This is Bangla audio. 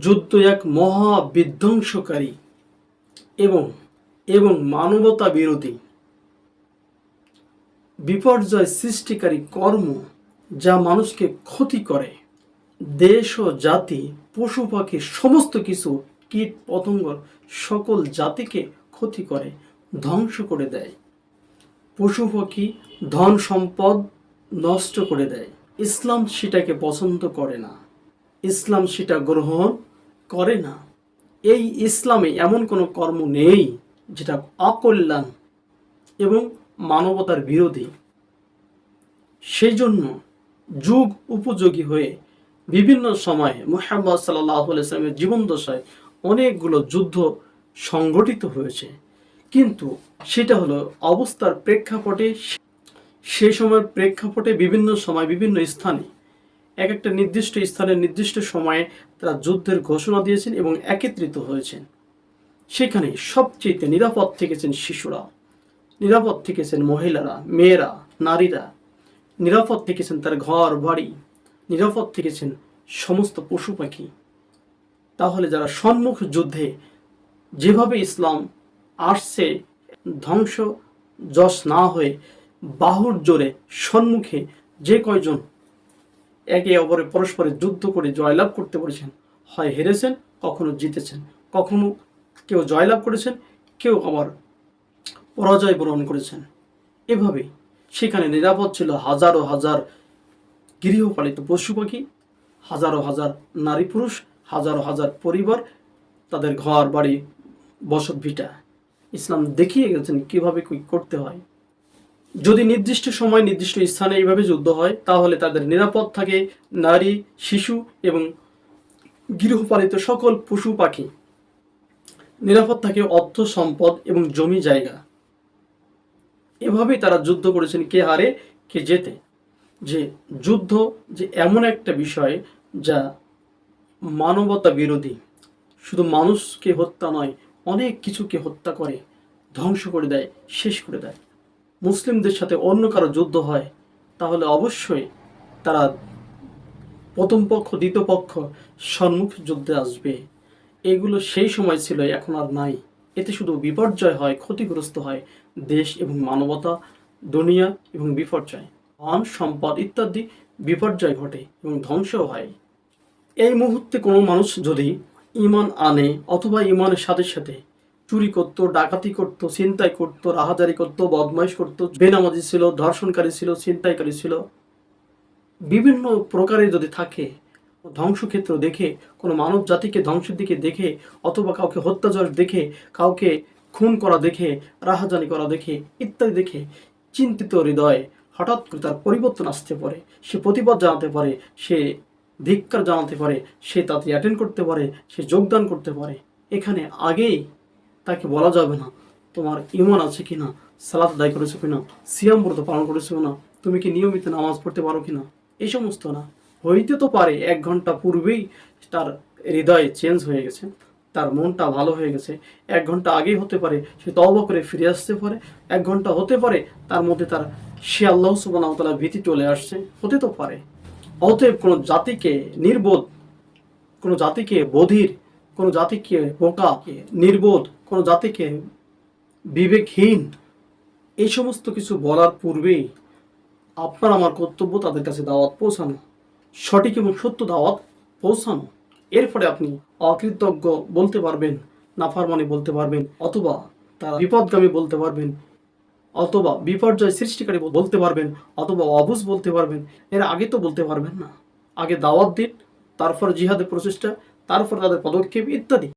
যুদ্ধ এক মহা বিধ্বংসকারী এবং এবং মানবতা বিরোধী। বিপর্যয় সৃষ্টিকারী কর্ম যা মানুষকে ক্ষতি করে। দেশ ও জাতি, পশু পাখি, সমস্ত কিছু কীট পতঙ্গ সকল জাতিকে ক্ষতি করে, ধ্বংস করে দেয়। পশু পাখি ধন সম্পদ নষ্ট করে দেয়। ইসলাম সেটাকে পছন্দ করে না। ইসলাম সেটা গ্রহণ করে না। এই ইসলামে এমন কোনো কর্ম নেই যেটা অকল্যাণ এবং মানবতার বিরোধী। সেই জন্য যুগ উপযোগী হয়ে বিভিন্ন সময়ে মুহাম্মদ সাল্লাহ ইসলামের জীবন দশায় অনেকগুলো যুদ্ধ সংগঠিত হয়েছে। কিন্তু সেটা হলো অবস্থার প্রেক্ষাপটে সেই সময়ের প্রেক্ষাপটে বিভিন্ন সময় বিভিন্ন স্থানে এক একটা নির্দিষ্ট স্থানে নির্দিষ্ট সময়ে তারা যুদ্ধের ঘোষণা দিয়েছেন এবং একত্রিত হয়েছেন। সেখানে সবচেয়ে নিরাপদ থেকেছেন শিশুরা, নিরাপদ থেকেছেন মহিলারা, মেয়েরা, নারীরা, নিরাপদ থেকেছেন তার ঘর, বাড়ি, নিরাপদ থেকেছেন সমস্ত পশু পাখি। তাহলে যারা সম্মুখ যুদ্ধে যেভাবে ইসলাম আসছে, ধ্বংস, যশ না হয়ে বাহুর জোরে সম্মুখে যে কয়জন একে অপরে পরস্পরে যুদ্ধ করে জয়লাভ করতে পেরেছেন হয় হেরেছেন, কখনো জিতেছেন। কখনো কেউ জয়লাভ করেছেন, কেউ আবার পরাজয় বরণ করেছেন। এভাবে সেখানে নিরাপদ ছিল হাজারো হাজার গৃহপালিত পশু পাখি, হাজারো হাজার নারী পুরুষ, হাজারো হাজার পরিবার, তাদের ঘর, বাড়ি, বসত ভিটা। ইসলাম দেখিয়ে গেছেন কীভাবে কি করতে হয়। যদি নির্দিষ্ট সময় নির্দিষ্ট স্থানে এইভাবে যুদ্ধ হয়, তাহলে তাদের নিরাপদ থাকে নারী, শিশু এবং গৃহপালিত সকল পশু পাখি। নিরাপদ থাকে অর্থ, সম্পদ এবং জমি জায়গা। এভাবেই তারা যুদ্ধ করেছেন কে হারে, কে জেতে। যে যুদ্ধ যে এমন একটা বিষয় যা মানবতা বিরোধী। শুধু মানুষকে হত্যা নয়, অনেক কিছুকে হত্যা করে, ধ্বংস করে দেয়, শেষ করে দেয়। মুসলিমদের সাথে অন্য কারও যুদ্ধ হয়, তাহলে অবশ্যই তারা প্রথম পক্ষ, দ্বিতীয় পক্ষ সম্মুখ যুদ্ধে আসবে। এগুলো সেই সময় ছিল, এখন আর নাই। এতে শুধু বিপর্যয় হয়, ক্ষতিগ্রস্ত হয় দেশ এবং মানবতা, দুনিয়া এবং বিপর্যয়। ধন সম্পদ ইত্যাদি বিপর্যয় ঘটে এবং ধ্বংসও হয়। এই মুহূর্তে কোনো মানুষ যদি ইমান আনে অথবা ইমানের সাথে সাথে চুরি করতো, ডাকাতি করতো, ছিনতাই করতো, রাহাজারি করতো, বদমাইশ করতো, বেনামাজি ছিল, ধর্ষণকারী ছিল, ছিনতাইকারী ছিল। বিভিন্ন প্রকারে যদি থাকে, ধ্বংসক্ষেত্র দেখে, কোনো মানব জাতিকে ধ্বংসের দিকে দেখে, অথবা কাউকে হত্যাচার দেখে, কাউকে খুন করা দেখে, রাহাজানি করা দেখে, ইত্যাদি দেখে, চিন্তিত হৃদয়ে হঠাৎ করে তার পরিবর্তন আসতে পারে, সে প্রতিবাদ জানাতে পারে, সে ধিক্কার জানাতে পারে, সে তাতে অ্যাটেন্ড করতে পারে, সে যোগদান করতে পারে। এখানে আগেই তাকে বলা যাবে না। তোমার ইমান আছে কি না সালাত আদায় করেছ কিনা, সিয়াম ব্রত পালন করেছ না তুমি কি নিয়মিত নামাজ পড়তে পারো কিনা? এই সমস্ত না। হইতে তো পারে এক ঘণ্টা পূর্বেই তার হৃদয় চেঞ্জ হয়ে গেছে, তার মনটা ভালো হয়ে গেছে। এক ঘণ্টা আগেই হতে পারে সে তওবা করে ফিরে আসতে পারে, এক ঘণ্টা হতে পারে তার মধ্যে তার সে আল্লাহ সুবাহ ভীতি চলে আসছে, হতে তো পারে। অতএব কোনো জাতিকে নির্বোধ, কোনো জাতিকে বধির কোনো জাতিকে বোকা, নির্বোধ, কোনো জাতিকে বিবেকহীন, এই সমস্ত কিছু বলার পূর্বেই আপনার আমার কর্তব্য তাদের কাছে দাওয়াত পৌঁছানো, সঠিক এবং সত্য দাওয়াত পৌঁছানো। এর ফলে আপনি অকৃতজ্ঞ বলতে পারবেন, নাফারমানি বলতে পারবেন, অথবা তারা বিপদগামী বলতে পারবেন, অথবা বিপর্যয় সৃষ্টিকারী বলতে পারবেন, অথবা অবুজ বলতে পারবেন, এর আগে তো বলতে পারবেন না। আগে দাওয়াত দিন, তারপর জিহাদের প্রচেষ্টা তারপর তাদের পদক্ষেপ ইত্যাদি।